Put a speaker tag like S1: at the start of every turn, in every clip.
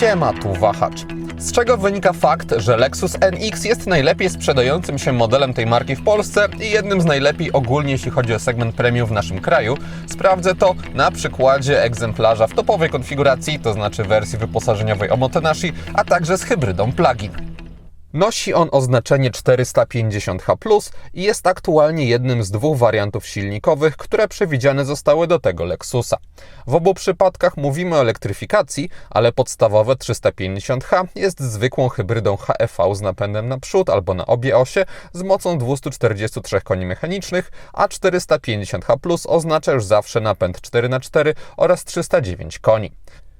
S1: Siema, tu wahacz. Z czego wynika fakt, że Lexus NX jest najlepiej sprzedającym się modelem tej marki w Polsce i jednym z najlepiej ogólnie, jeśli chodzi o segment premium w naszym kraju? Sprawdzę to na przykładzie egzemplarza w topowej konfiguracji, to znaczy wersji wyposażeniowej Omotenashi, a także z hybrydą plug-in. Nosi on oznaczenie 450H i jest aktualnie jednym z dwóch wariantów silnikowych, które przewidziane zostały do tego Lexusa. W obu przypadkach mówimy o elektryfikacji, ale podstawowe 350H jest zwykłą hybrydą HEV z napędem na przód albo na obie osie z mocą 243 koni mechanicznych, a 450H oznacza już zawsze napęd 4x4 oraz 309 koni.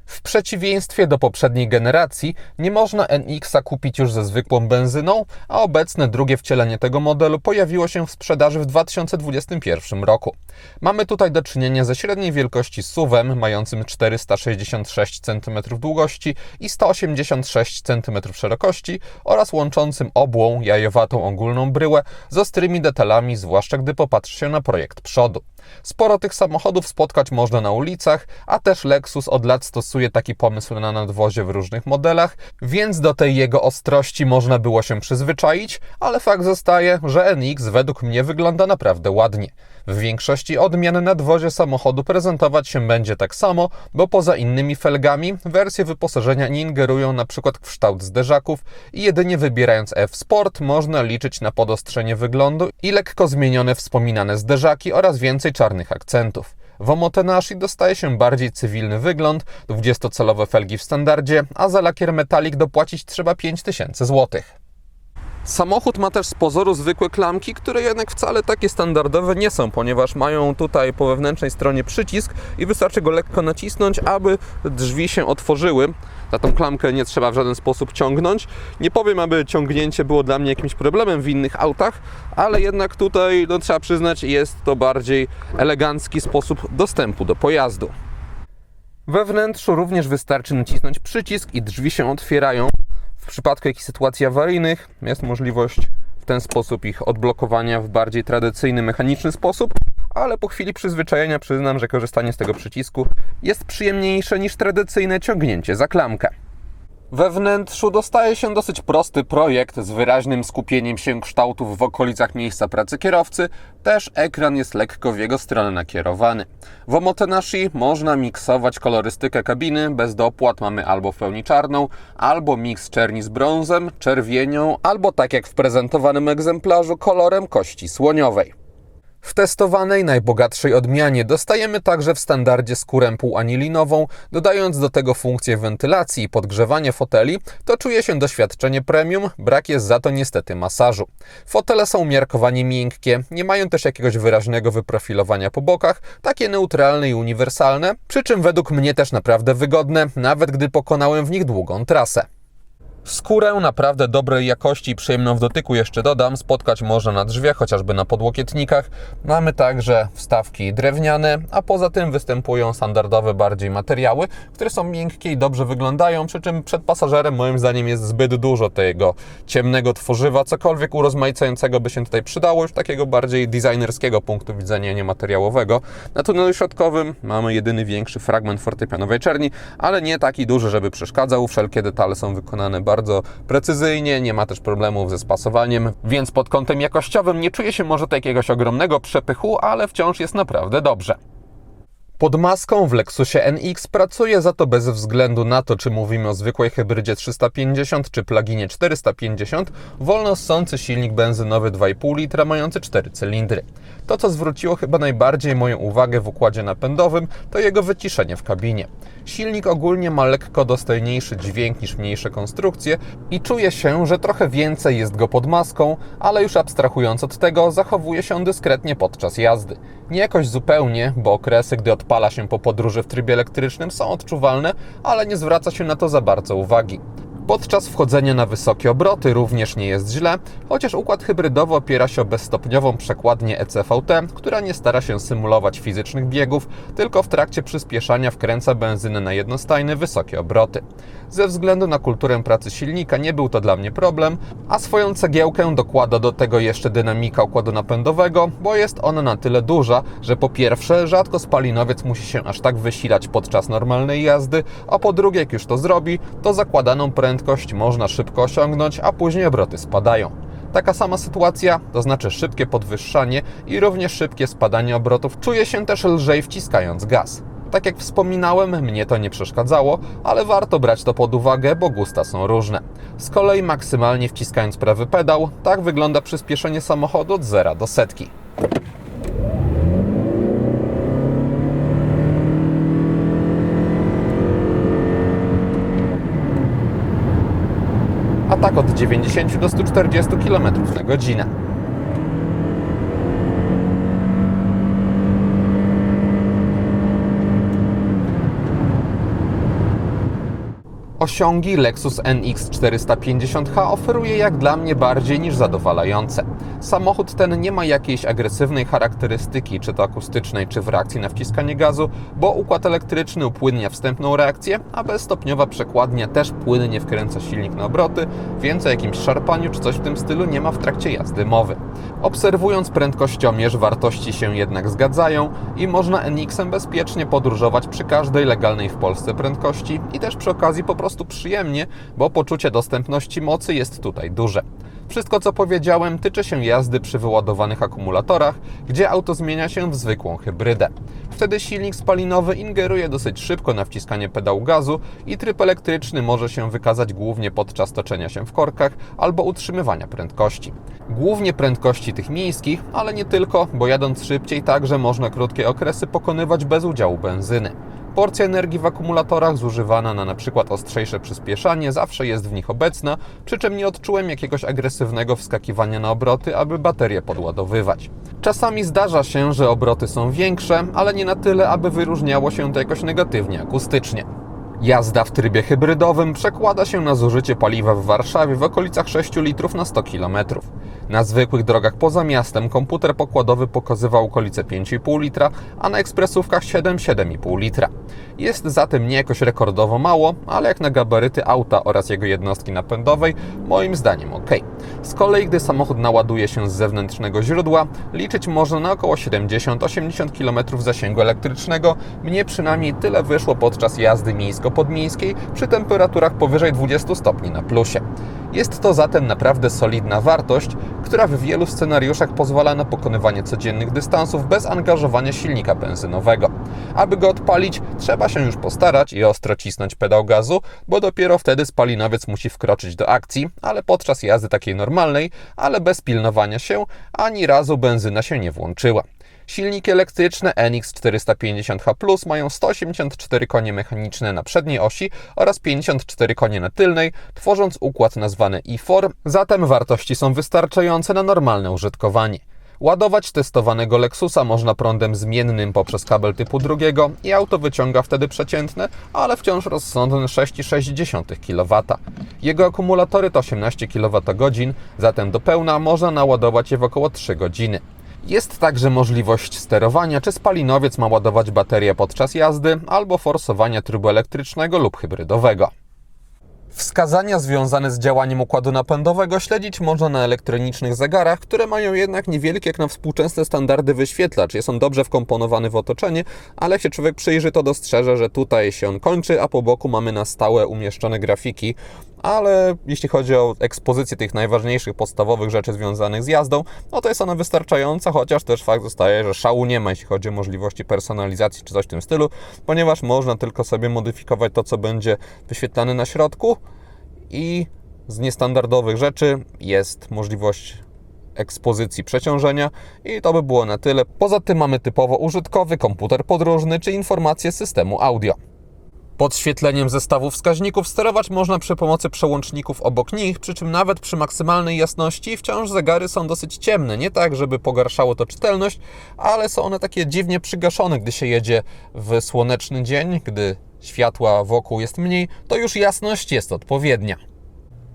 S1: W przeciwieństwie do poprzedniej generacji, nie można NX-a kupić już ze zwykłą benzyną, a obecne drugie wcielenie tego modelu pojawiło się w sprzedaży w 2021 roku. Mamy tutaj do czynienia ze średniej wielkości SUV-em mającym 466 cm długości i 186 cm szerokości oraz łączącym obłą, jajowatą ogólną bryłę z ostrymi detalami, zwłaszcza gdy popatrzy się na projekt przodu. Sporo tych samochodów spotkać można na ulicach, a też Lexus od lat stosuje taki pomysł na nadwozie w różnych modelach, więc do tej jego ostrości można było się przyzwyczaić, ale fakt zostaje, że NX według mnie wygląda naprawdę ładnie. W większości odmian nadwozie samochodu prezentować się będzie tak samo, bo poza innymi felgami wersje wyposażenia nie ingerują przykład w kształt zderzaków i jedynie wybierając F-Sport można liczyć na podostrzenie wyglądu i lekko zmienione wspominane zderzaki oraz więcej czarnych akcentów. W Omotenashi dostaje się bardziej cywilny wygląd, 20-calowe felgi w standardzie, a za lakier metalik dopłacić trzeba 5000 zł. Samochód ma też z pozoru zwykłe klamki, które jednak wcale takie standardowe nie są, ponieważ mają tutaj po wewnętrznej stronie przycisk i wystarczy go lekko nacisnąć, aby drzwi się otworzyły. Za tą klamkę nie trzeba w żaden sposób ciągnąć. Nie powiem, aby ciągnięcie było dla mnie jakimś problemem w innych autach, ale jednak tutaj, no, trzeba przyznać, jest to bardziej elegancki sposób dostępu do pojazdu. We wnętrzu również wystarczy nacisnąć przycisk i drzwi się otwierają. W przypadku jakichś sytuacji awaryjnych jest możliwość w ten sposób ich odblokowania w bardziej tradycyjny, mechaniczny sposób, ale po chwili przyzwyczajenia przyznam, że korzystanie z tego przycisku jest przyjemniejsze niż tradycyjne ciągnięcie za klamkę. We wnętrzu dostaje się dosyć prosty projekt z wyraźnym skupieniem się kształtów w okolicach miejsca pracy kierowcy. Też ekran jest lekko w jego stronę nakierowany. W Omotenashi można miksować kolorystykę kabiny. Bez dopłat mamy albo w pełni czarną, albo miks czerni z brązem, czerwienią, albo tak jak w prezentowanym egzemplarzu kolorem kości słoniowej. W testowanej najbogatszej odmianie dostajemy także w standardzie skórę półanilinową, dodając do tego funkcję wentylacji i podgrzewanie foteli, to czuje się doświadczenie premium, brak jest za to niestety masażu. Fotele są umiarkowanie miękkie, nie mają też jakiegoś wyraźnego wyprofilowania po bokach, takie neutralne i uniwersalne, przy czym według mnie też naprawdę wygodne, nawet gdy pokonałem w nich długą trasę. Skórę naprawdę dobrej jakości i przyjemną w dotyku jeszcze dodam, spotkać można na drzwiach, chociażby na podłokietnikach. Mamy także wstawki drewniane, a poza tym występują standardowe bardziej materiały, które są miękkie i dobrze wyglądają, przy czym przed pasażerem moim zdaniem jest zbyt dużo tego ciemnego tworzywa, cokolwiek urozmaicającego by się tutaj przydało, już takiego bardziej designerskiego punktu widzenia, nie materiałowego. Na tunelu środkowym mamy jedyny większy fragment fortepianowej czerni, ale nie taki duży, żeby przeszkadzał. Wszelkie detale są wykonane bardzo bardzo precyzyjnie, nie ma też problemów ze spasowaniem, więc pod kątem jakościowym nie czuję się może to jakiegoś ogromnego przepychu, ale wciąż jest naprawdę dobrze. Pod maską w Lexusie NX pracuje za to bez względu na to, czy mówimy o zwykłej hybrydzie 350 czy pluginie 450, wolno ssący silnik benzynowy 2,5 litra mający 4 cylindry. To, co zwróciło chyba najbardziej moją uwagę w układzie napędowym, to jego wyciszenie w kabinie. Silnik ogólnie ma lekko dostojniejszy dźwięk niż mniejsze konstrukcje i czuje się, że trochę więcej jest go pod maską, ale już abstrahując od tego, zachowuje się dyskretnie podczas jazdy. Nie jakoś zupełnie, bo okresy, gdy odpala się po podróży w trybie elektrycznym są odczuwalne, ale nie zwraca się na to za bardzo uwagi. Podczas wchodzenia na wysokie obroty również nie jest źle, chociaż układ hybrydowy opiera się o bezstopniową przekładnię ECVT, która nie stara się symulować fizycznych biegów, tylko w trakcie przyspieszania wkręca benzynę na jednostajne wysokie obroty. Ze względu na kulturę pracy silnika nie był to dla mnie problem, a swoją cegiełkę dokłada do tego jeszcze dynamika układu napędowego, bo jest ona na tyle duża, że po pierwsze rzadko spalinowiec musi się aż tak wysilać podczas normalnej jazdy, a po drugie jak już to zrobi, to zakładaną prędkość można szybko osiągnąć, a później obroty spadają. Taka sama sytuacja, to znaczy szybkie podwyższanie i również szybkie spadanie obrotów, czuje się też lżej wciskając gaz. Tak jak wspominałem, mnie to nie przeszkadzało, ale warto brać to pod uwagę, bo gusta są różne. Z kolei maksymalnie wciskając prawy pedał, tak wygląda przyspieszenie samochodu od zera do setki. A tak od 90 do 140 km na godzinę. Osiągi Lexus NX 450h oferuje jak dla mnie bardziej niż zadowalające. Samochód ten nie ma jakiejś agresywnej charakterystyki, czy to akustycznej, czy w reakcji na wciskanie gazu, bo układ elektryczny upłynnia wstępną reakcję, a bezstopniowa przekładnia też płynnie wkręca silnik na obroty, więc o jakimś szarpaniu czy coś w tym stylu nie ma w trakcie jazdy mowy. Obserwując prędkościomierz, wartości się jednak zgadzają i można NX-em bezpiecznie podróżować przy każdej legalnej w Polsce prędkości i też przy okazji po prostu przyjemnie, bo poczucie dostępności mocy jest tutaj duże. Wszystko co powiedziałem tyczy się jazdy przy wyładowanych akumulatorach, gdzie auto zmienia się w zwykłą hybrydę. Wtedy silnik spalinowy ingeruje dosyć szybko na wciskanie pedału gazu i tryb elektryczny może się wykazać głównie podczas toczenia się w korkach albo utrzymywania prędkości. Głównie prędkości tych miejskich, ale nie tylko, bo jadąc szybciej także można krótkie okresy pokonywać bez udziału benzyny. Porcja energii w akumulatorach zużywana na np. ostrzejsze przyspieszanie zawsze jest w nich obecna, przy czym nie odczułem jakiegoś agresywnego wskakiwania na obroty, aby baterię podładowywać. Czasami zdarza się, że obroty są większe, ale nie na tyle, aby wyróżniało się to jakoś negatywnie akustycznie. Jazda w trybie hybrydowym przekłada się na zużycie paliwa w Warszawie w okolicach 6 litrów na 100 km. Na zwykłych drogach poza miastem komputer pokładowy pokazywał okolice 5,5 litra, a na ekspresówkach 7-7,5 litra. Jest zatem nie jakoś rekordowo mało, ale jak na gabaryty auta oraz jego jednostki napędowej, moim zdaniem ok. Z kolei, gdy samochód naładuje się z zewnętrznego źródła, liczyć można na około 70-80 km zasięgu elektrycznego. Mnie przynajmniej tyle wyszło podczas jazdy miejsko-podmiejskiej przy temperaturach powyżej 20 stopni na plusie. Jest to zatem naprawdę solidna wartość, która w wielu scenariuszach pozwala na pokonywanie codziennych dystansów bez angażowania silnika benzynowego. Aby go odpalić, trzeba się już postarać i ostro cisnąć pedał gazu, bo dopiero wtedy spalinowiec musi wkroczyć do akcji, ale podczas jazdy takiej normalnej, ale bez pilnowania się, ani razu benzyna się nie włączyła. Silniki elektryczne NX 450H mają 184 konie mechaniczne na przedniej osi oraz 54 konie na tylnej, tworząc układ nazwany e-4, zatem wartości są wystarczające na normalne użytkowanie. Ładować testowanego Lexusa można prądem zmiennym poprzez kabel typu drugiego i auto wyciąga wtedy przeciętne, ale wciąż rozsądne 6,6 kW. Jego akumulatory to 18 kWh, zatem do pełna można naładować je w około 3 godziny. Jest także możliwość sterowania, czy spalinowiec ma ładować baterię podczas jazdy, albo forsowania trybu elektrycznego lub hybrydowego. Wskazania związane z działaniem układu napędowego śledzić można na elektronicznych zegarach, które mają jednak niewielkie jak na współczesne standardy wyświetlacz. Jest on dobrze wkomponowany w otoczenie, ale jak się człowiek przyjrzy, to dostrzeże, że tutaj się on kończy, a po boku mamy na stałe umieszczone grafiki. Ale jeśli chodzi o ekspozycję tych najważniejszych, podstawowych rzeczy związanych z jazdą, no to jest ona wystarczająca, chociaż też fakt zostaje, że szału nie ma, jeśli chodzi o możliwości personalizacji czy coś w tym stylu, ponieważ można tylko sobie modyfikować to, co będzie wyświetlane na środku, i z niestandardowych rzeczy jest możliwość ekspozycji przeciążenia i to by było na tyle. Poza tym mamy typowo użytkowy komputer podróżny czy informacje systemu audio. Podświetleniem zestawu wskaźników sterować można przy pomocy przełączników obok nich, przy czym nawet przy maksymalnej jasności wciąż zegary są dosyć ciemne. Nie tak, żeby pogarszało to czytelność, ale są one takie dziwnie przygaszone, gdy się jedzie w słoneczny dzień, gdy światła wokół jest mniej, to już jasność jest odpowiednia.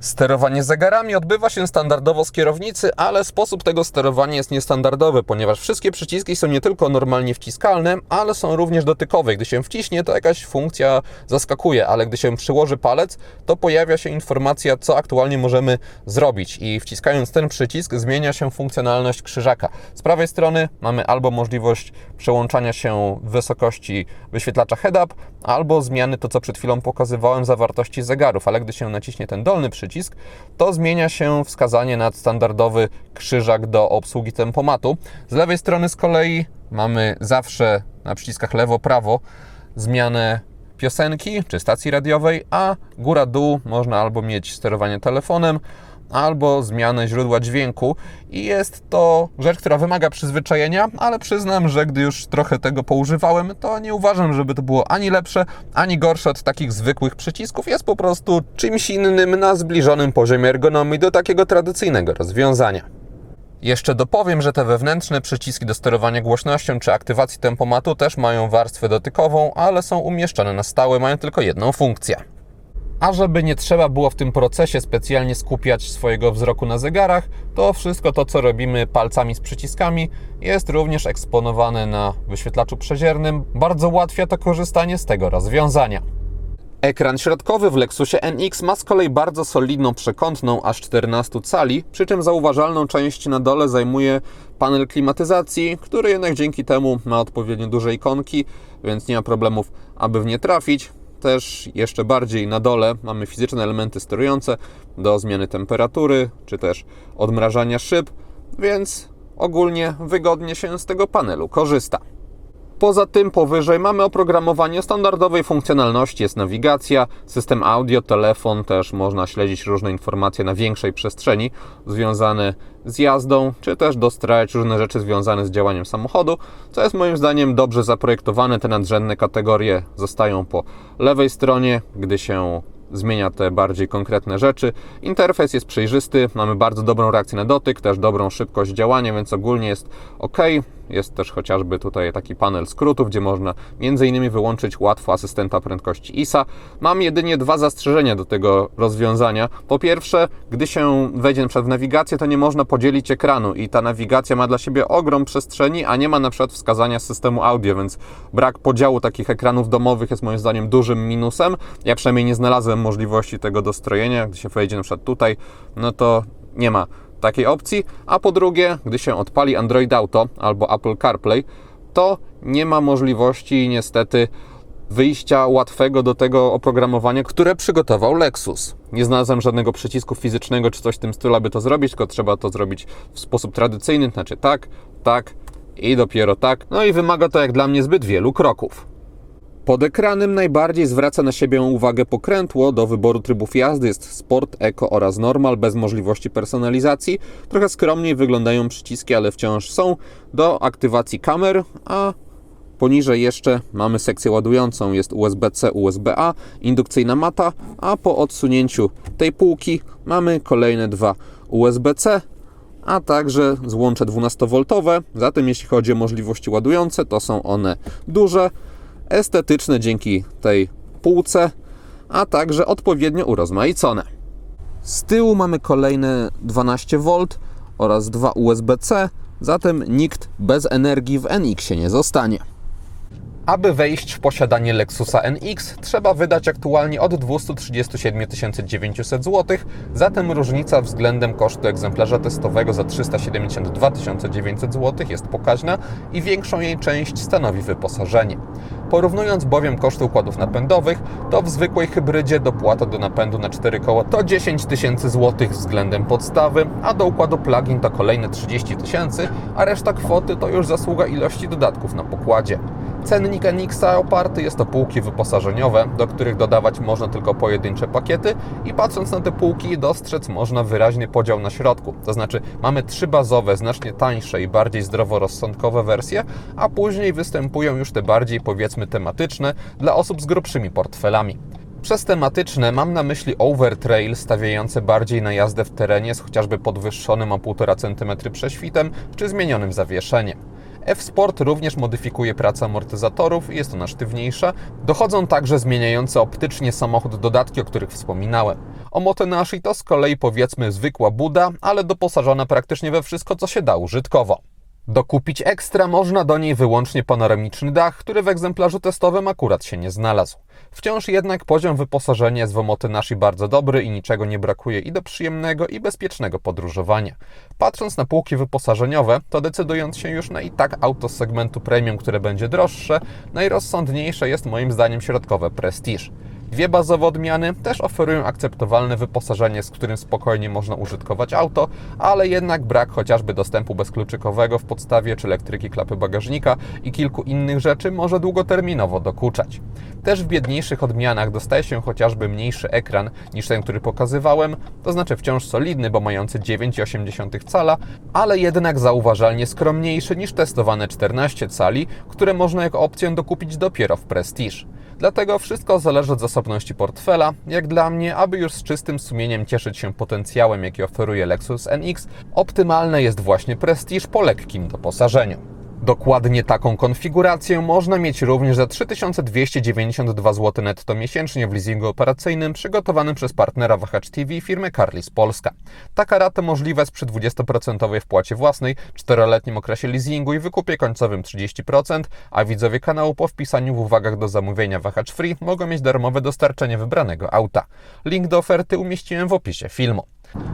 S1: Sterowanie zegarami odbywa się standardowo z kierownicy, ale sposób tego sterowania jest niestandardowy, ponieważ wszystkie przyciski są nie tylko normalnie wciskalne, ale są również dotykowe. Gdy się wciśnie, to jakaś funkcja zaskakuje, ale gdy się przyłoży palec, to pojawia się informacja, co aktualnie możemy zrobić. I wciskając ten przycisk, zmienia się funkcjonalność krzyżaka. Z prawej strony mamy albo możliwość przełączania się wysokości wyświetlacza head-up, albo zmiany to, co przed chwilą pokazywałem, zawartości zegarów, ale gdy się naciśnie ten dolny przycisk, to zmienia się wskazanie na standardowy krzyżak do obsługi tempomatu. Z lewej strony z kolei mamy zawsze na przyciskach lewo-prawo zmianę piosenki czy stacji radiowej, a góra-dół można albo mieć sterowanie telefonem, albo zmianę źródła dźwięku i jest to rzecz, która wymaga przyzwyczajenia, ale przyznam, że gdy już trochę tego poużywałem, to nie uważam, żeby to było ani lepsze, ani gorsze od takich zwykłych przycisków. Jest po prostu czymś innym na zbliżonym poziomie ergonomii do takiego tradycyjnego rozwiązania. Jeszcze dopowiem, że te wewnętrzne przyciski do sterowania głośnością czy aktywacji tempomatu też mają warstwę dotykową, ale są umieszczone na stałe, mają tylko jedną funkcję. A żeby nie trzeba było w tym procesie specjalnie skupiać swojego wzroku na zegarach, to wszystko to, co robimy palcami z przyciskami, jest również eksponowane na wyświetlaczu przeziernym. Bardzo ułatwia to korzystanie z tego rozwiązania. Ekran środkowy w Lexusie NX ma z kolei bardzo solidną przekątną aż 14 cali, przy czym zauważalną część na dole zajmuje panel klimatyzacji, który jednak dzięki temu ma odpowiednio duże ikonki, więc nie ma problemów, aby w nie trafić też jeszcze bardziej na dole mamy fizyczne elementy sterujące do zmiany temperatury, czy też odmrażania szyb, więc ogólnie wygodnie się z tego panelu korzysta. Poza tym powyżej mamy oprogramowanie standardowej funkcjonalności, jest nawigacja, system audio, telefon, też można śledzić różne informacje na większej przestrzeni związane z jazdą, czy też dostrajać różne rzeczy związane z działaniem samochodu, co jest moim zdaniem dobrze zaprojektowane. Te nadrzędne kategorie zostają po lewej stronie, gdy się zmienia te bardziej konkretne rzeczy. Interfejs jest przejrzysty, mamy bardzo dobrą reakcję na dotyk, też dobrą szybkość działania, więc ogólnie jest ok. Jest też chociażby tutaj taki panel skrótów, gdzie można m.in. wyłączyć łatwo asystenta prędkości ISA. Mam jedynie dwa zastrzeżenia do tego rozwiązania. Po pierwsze, gdy się wejdzie w nawigację, to nie można podzielić ekranu i ta nawigacja ma dla siebie ogrom przestrzeni, a nie ma na przykład wskazania systemu audio, więc brak podziału takich ekranów domowych jest moim zdaniem dużym minusem. Ja przynajmniej nie znalazłem możliwości tego dostrojenia. Gdy się wejdzie przykład tutaj, no to nie ma takiej opcji, a po drugie, gdy się odpali Android Auto albo Apple CarPlay, to nie ma możliwości niestety wyjścia łatwego do tego oprogramowania, które przygotował Lexus. Nie znalazłem żadnego przycisku fizycznego czy coś w tym stylu, aby to zrobić, tylko trzeba to zrobić w sposób tradycyjny, znaczy tak, tak i dopiero tak. No i wymaga to jak dla mnie zbyt wielu kroków. Pod ekranem najbardziej zwraca na siebie uwagę pokrętło. Do wyboru trybów jazdy jest Sport, Eco oraz Normal bez możliwości personalizacji. Trochę skromniej wyglądają przyciski, ale wciąż są. Do aktywacji kamer, a poniżej jeszcze mamy sekcję ładującą. Jest USB-C, USB-A, indukcyjna mata, a po odsunięciu tej półki mamy kolejne dwa USB-C, a także złącze 12V. Zatem jeśli chodzi o możliwości ładujące, to są one duże estetyczne dzięki tej półce, a także odpowiednio urozmaicone. Z tyłu mamy kolejne 12V oraz dwa USB-C, zatem nikt bez energii w NX nie zostanie. Aby wejść w posiadanie Lexusa NX, trzeba wydać aktualnie od 237 900 zł, zatem różnica względem kosztu egzemplarza testowego za 372 900 zł jest pokaźna i większą jej część stanowi wyposażenie. Porównując bowiem koszty układów napędowych, to w zwykłej hybrydzie dopłata do napędu na 4 koła to 10 tysięcy złotych względem podstawy, a do układu plug-in to kolejne 30 tysięcy, a reszta kwoty to już zasługa ilości dodatków na pokładzie. Cennik NX-a oparty jest o półki wyposażeniowe, do których dodawać można tylko pojedyncze pakiety i patrząc na te półki dostrzec można wyraźny podział na środku. To znaczy mamy trzy bazowe, znacznie tańsze i bardziej zdroworozsądkowe wersje, a później występują już te bardziej powiedzmy tematyczne dla osób z grubszymi portfelami. Przez tematyczne mam na myśli overtrail stawiające bardziej na jazdę w terenie z chociażby podwyższonym o 1,5 cm prześwitem czy zmienionym zawieszeniem. F-Sport również modyfikuje pracę amortyzatorów jest ona sztywniejsza. Dochodzą także zmieniające optycznie samochód dodatki, o których wspominałem. Omotenashi to z kolei powiedzmy zwykła buda, ale doposażona praktycznie we wszystko, co się da użytkowo. Dokupić ekstra można do niej wyłącznie panoramiczny dach, który w egzemplarzu testowym akurat się nie znalazł. Wciąż jednak poziom wyposażenia jest w Omotenashi bardzo dobry i niczego nie brakuje i do przyjemnego i bezpiecznego podróżowania. Patrząc na półki wyposażeniowe, to decydując się już na i tak auto z segmentu premium, które będzie droższe, najrozsądniejsze jest moim zdaniem środkowe Prestige. Dwie bazowe odmiany też oferują akceptowalne wyposażenie, z którym spokojnie można użytkować auto, ale jednak brak chociażby dostępu bezkluczykowego w podstawie czy elektryki klapy bagażnika i kilku innych rzeczy może długoterminowo dokuczać. Też w biedniejszych odmianach dostaje się chociażby mniejszy ekran niż ten, który pokazywałem, to znaczy wciąż solidny, bo mający 9,8 cala, ale jednak zauważalnie skromniejszy niż testowane 14 cali, które można jako opcję dokupić dopiero w Prestige. Dlatego wszystko zależy od zasobności portfela. Jak dla mnie, aby już z czystym sumieniem cieszyć się potencjałem, jaki oferuje Lexus NX, optymalne jest właśnie Prestige po lekkim doposażeniu. Dokładnie taką konfigurację można mieć również za 3292 zł netto miesięcznie w leasingu operacyjnym przygotowanym przez partnera Wahacz TV firmy Carlis Polska. Taka rata możliwa jest przy 20% wpłacie własnej, 4-letnim okresie leasingu i wykupie końcowym 30%, a widzowie kanału po wpisaniu w uwagach do zamówienia Wahacz Free mogą mieć darmowe dostarczenie wybranego auta. Link do oferty umieściłem w opisie filmu.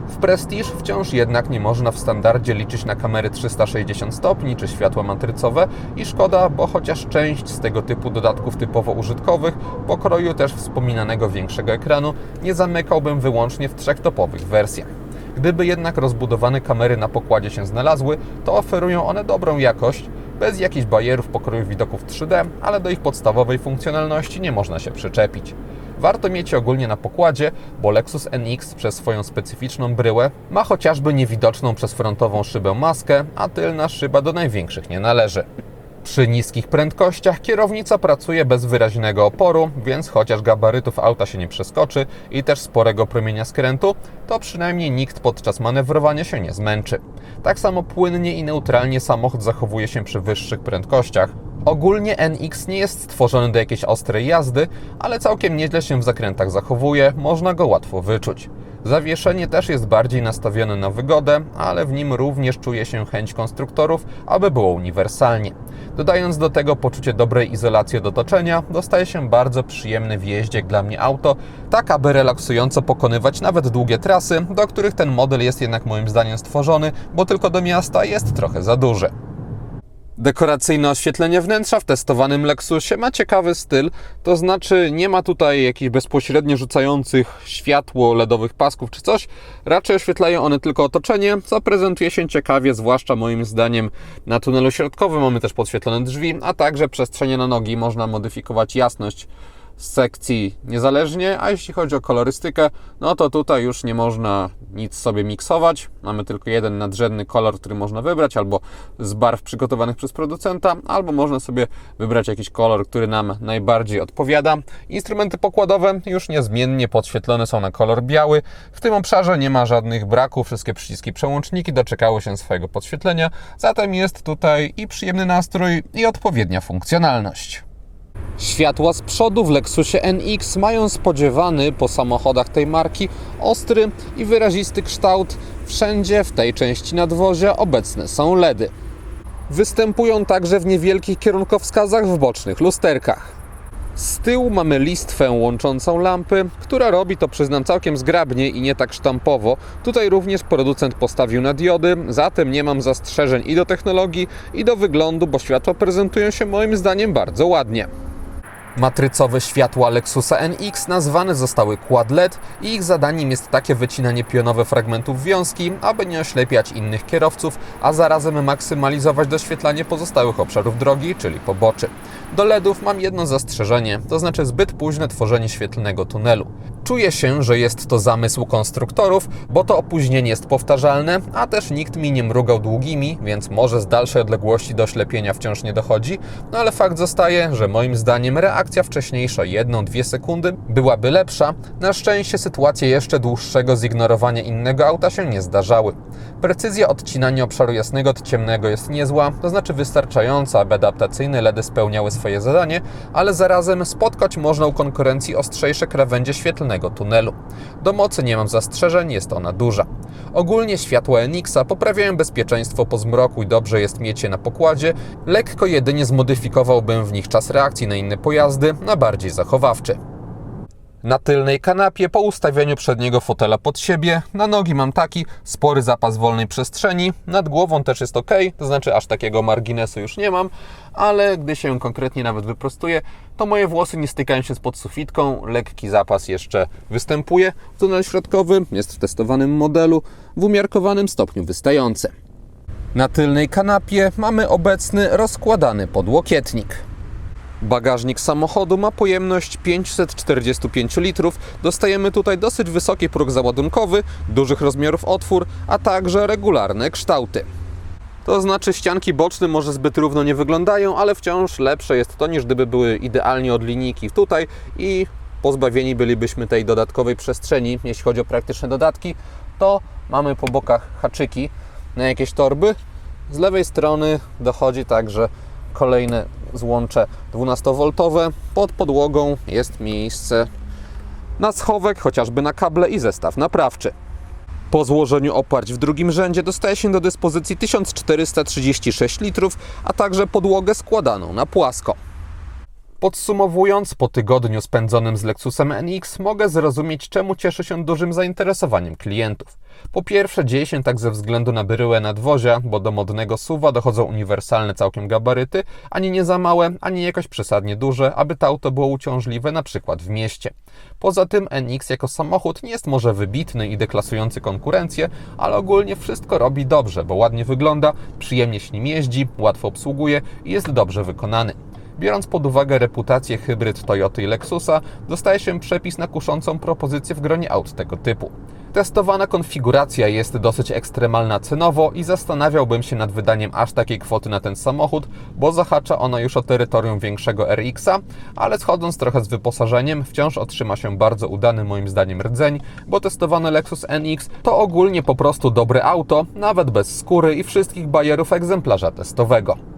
S1: W Prestige wciąż jednak nie można w standardzie liczyć na kamery 360 stopni czy światła matrycowe i szkoda, bo chociaż część z tego typu dodatków typowo użytkowych, pokroju też wspominanego większego ekranu, nie zamykałbym wyłącznie w trzech topowych wersjach. Gdyby jednak rozbudowane kamery na pokładzie się znalazły, to oferują one dobrą jakość, bez jakichś barierów pokroju widoków 3D, ale do ich podstawowej funkcjonalności nie można się przyczepić. Warto mieć je ogólnie na pokładzie, bo Lexus NX przez swoją specyficzną bryłę ma chociażby niewidoczną przez frontową szybę maskę, a tylna szyba do największych nie należy. Przy niskich prędkościach kierownica pracuje bez wyraźnego oporu, więc chociaż gabarytów auta się nie przeskoczy i też sporego promienia skrętu, to przynajmniej nikt podczas manewrowania się nie zmęczy. Tak samo płynnie i neutralnie samochód zachowuje się przy wyższych prędkościach. Ogólnie NX nie jest stworzony do jakiejś ostrej jazdy, ale całkiem nieźle się w zakrętach zachowuje, można go łatwo wyczuć. Zawieszenie też jest bardziej nastawione na wygodę, ale w nim również czuje się chęć konstruktorów, aby było uniwersalnie. Dodając do tego poczucie dobrej izolacji od otoczenia, dostaje się bardzo przyjemny w jeździe jak dla mnie auto, tak aby relaksująco pokonywać nawet długie trasy, do których ten model jest jednak moim zdaniem stworzony, bo tylko do miasta jest trochę za duży. Dekoracyjne oświetlenie wnętrza w testowanym Lexusie ma ciekawy styl, to znaczy nie ma tutaj jakichś bezpośrednio rzucających światło LEDowych pasków czy coś, raczej oświetlają one tylko otoczenie, co prezentuje się ciekawie, zwłaszcza moim zdaniem. Na tunelu środkowym mamy też podświetlone drzwi, a także przestrzenie na nogi, można modyfikować jasność z sekcji niezależnie, a jeśli chodzi o kolorystykę, no to tutaj już nie można nic sobie miksować. Mamy tylko jeden nadrzędny kolor, który można wybrać, albo z barw przygotowanych przez producenta, albo można sobie wybrać jakiś kolor, który nam najbardziej odpowiada. Instrumenty pokładowe już niezmiennie podświetlone są na kolor biały. W tym obszarze nie ma żadnych braków, wszystkie przyciski przełączniki doczekały się swojego podświetlenia, zatem jest tutaj i przyjemny nastrój, i odpowiednia funkcjonalność. Światła z przodu w Lexusie NX mają spodziewany po samochodach tej marki ostry i wyrazisty kształt. Wszędzie w tej części nadwozia obecne są LEDy. Występują także w niewielkich kierunkowskazach w bocznych lusterkach. Z tyłu mamy listwę łączącą lampy, która robi to przyznam całkiem zgrabnie i nie tak sztampowo. Tutaj również producent postawił na diody, zatem nie mam zastrzeżeń i do technologii, i do wyglądu, bo światła prezentują się moim zdaniem bardzo ładnie. Matrycowe światła Lexusa NX nazwane zostały Quad LED i ich zadaniem jest takie wycinanie pionowe fragmentów wiązki, aby nie oślepiać innych kierowców, a zarazem maksymalizować doświetlanie pozostałych obszarów drogi, czyli poboczy. Do LEDów mam jedno zastrzeżenie, to znaczy zbyt późne tworzenie świetlnego tunelu. Czuję się, że jest to zamysł konstruktorów, bo to opóźnienie jest powtarzalne, a też nikt mi nie mrugał długimi, więc może z dalszej odległości do ślepienia wciąż nie dochodzi, no ale fakt zostaje, że moim zdaniem reakcja wcześniejsza, jedną, dwie sekundy, byłaby lepsza. Na szczęście sytuacje jeszcze dłuższego zignorowania innego auta się nie zdarzały. Precyzja odcinania obszaru jasnego od ciemnego jest niezła, to znaczy wystarczająca, aby adaptacyjne LEDy spełniały swoje Twoje zadanie, ale zarazem spotkać można u konkurencji ostrzejsze krawędzie świetlnego tunelu. Do mocy nie mam zastrzeżeń, jest ona duża. Ogólnie światła Enixa poprawiają bezpieczeństwo po zmroku i dobrze jest mieć je na pokładzie, lekko jedynie zmodyfikowałbym w nich czas reakcji na inne pojazdy na bardziej zachowawczy. Na tylnej kanapie, po ustawieniu przedniego fotela pod siebie, na nogi mam taki spory zapas wolnej przestrzeni, nad głową też jest ok, to znaczy aż takiego marginesu już nie mam, ale gdy się konkretnie nawet wyprostuję, to moje włosy nie stykają się z podsufitką, lekki zapas jeszcze występuje. Tunel środkowy jest w testowanym modelu, w umiarkowanym stopniu wystający. Na tylnej kanapie mamy obecny rozkładany podłokietnik. Bagażnik samochodu ma pojemność 545 litrów. Dostajemy tutaj dosyć wysoki próg załadunkowy, dużych rozmiarów otwór, a także regularne kształty. To znaczy ścianki boczne może zbyt równo nie wyglądają, ale wciąż lepsze jest to niż gdyby były idealnie od linijki tutaj i pozbawieni bylibyśmy tej dodatkowej przestrzeni, jeśli chodzi o praktyczne dodatki, to mamy po bokach haczyki na jakieś torby. Z lewej strony dochodzi także kolejne złącze 12V. Pod podłogą jest miejsce na schowek, chociażby na kable i zestaw naprawczy. Po złożeniu oparć w drugim rzędzie dostaje się do dyspozycji 1436 litrów, a także podłogę składaną na płasko. Podsumowując, po tygodniu spędzonym z Lexusem NX mogę zrozumieć, czemu cieszy się dużym zainteresowaniem klientów. Po pierwsze, dzieje się tak ze względu na bryłę nadwozia, bo do modnego suwa dochodzą uniwersalne całkiem gabaryty, ani nie za małe, ani jakoś przesadnie duże, aby to auto było uciążliwe na przykład w mieście. Poza tym NX jako samochód nie jest może wybitny i deklasujący konkurencję, ale ogólnie wszystko robi dobrze, bo ładnie wygląda, przyjemnie się nim jeździ, łatwo obsługuje i jest dobrze wykonany. Biorąc pod uwagę reputację hybryd Toyoty i Lexusa, dostaje się przepis na kuszącą propozycję w gronie aut tego typu. Testowana konfiguracja jest dosyć ekstremalna cenowo i zastanawiałbym się nad wydaniem aż takiej kwoty na ten samochód, bo zahacza ona już o terytorium większego RX-a, ale schodząc trochę z wyposażeniem, wciąż otrzyma się bardzo udany moim zdaniem rdzeń, bo testowany Lexus NX to ogólnie po prostu dobre auto, nawet bez skóry i wszystkich bajerów egzemplarza testowego.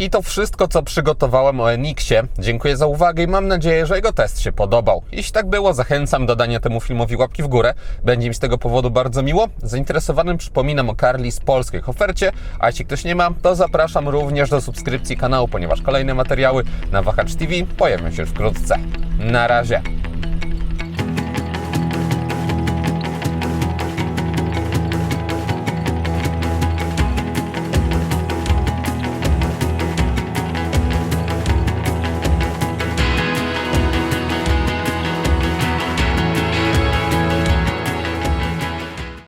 S1: I to wszystko, co przygotowałem o Enixie. Dziękuję za uwagę i mam nadzieję, że jego test się podobał. Jeśli tak było, zachęcam do dania temu filmowi łapki w górę. Będzie mi z tego powodu bardzo miło. Zainteresowanym przypominam o Carli z polskiej ofercie, a jeśli ktoś nie ma, to zapraszam również do subskrypcji kanału, ponieważ kolejne materiały na Wahacz TV pojawią się już wkrótce. Na razie!